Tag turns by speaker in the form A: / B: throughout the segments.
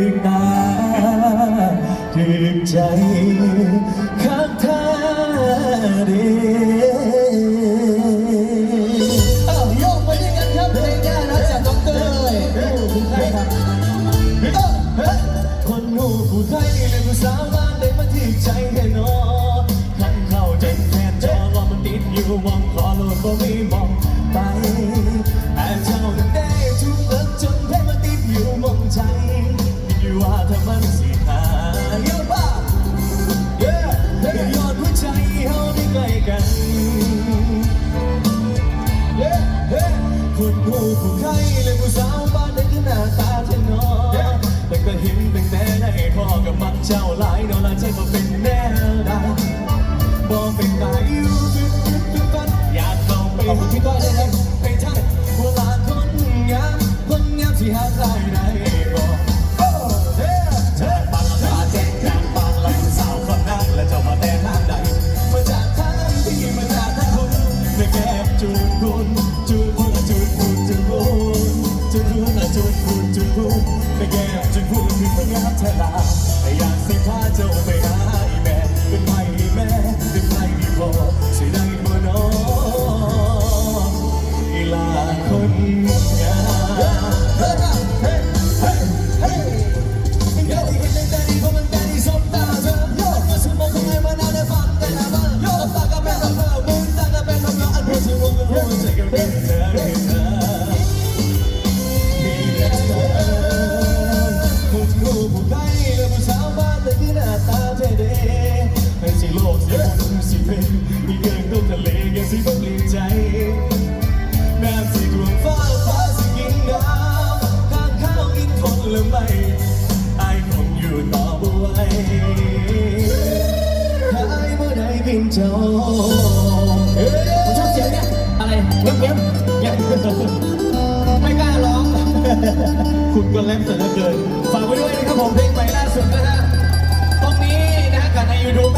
A: ถึงตาถึงใจข้างเธ
B: อดีายกไปด้วยกันครับเพหน้านะจากดอกเตยค
A: นหูผู้ยเลยผู้สาวบ้านได้มาที่ใจแน่นอนขันเขาใจแฟนจอว่ามันติดยูมอง ขอบคุณพี่ก้อยด้วยนะเป็นท่าน
B: โบรา
A: ณคนงามคนงามที่หาได้ในบ่เธอบางลาแจ้งแจ้งบางลำสาวคนนั้นและเจ้ามาแต่ทางใดมาจากทางที่มาจากทางคนในแก้มจูบคุณจูบคุณจูบคุณจูบคุณจูบคุณจูบคุณจูบคุณในแก้มจูบคุณมีคนงามเธอลาอยากสิพาเจ้าไป ด้วยถ้าไอ้เมื่อใดกินเจ้า
B: ผมชอบเสียงเนี่ยอะไรเงี้ยเงี้ยเงี้ยไม่กล้าร้อง
A: คุณก็เล่นเสียงเกิน
B: ฝากไว้ด้วยนะครับผมเพลงใหม่ล่าสุดนะฮะ ตรงนี้นะฮะกับในยูทูบ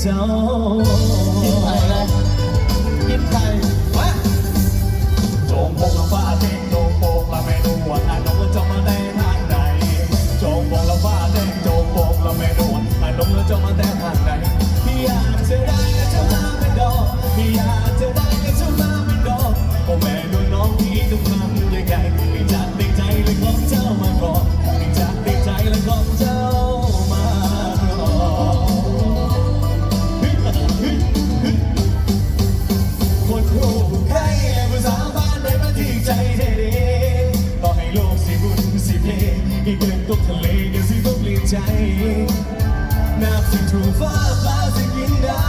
B: เจ้า กิน
A: ไป
B: เลย
A: กินไป จ นับถึงถูกฟ้าฟ้า
B: จะยิ
A: นดา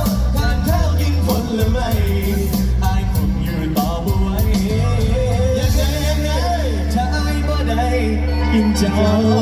A: วทานข้าวกินผละไม้อายคงยืนต่อไปอ
B: ยา
A: งไงยังไงถ้าอายบ่ได้กินเจ้า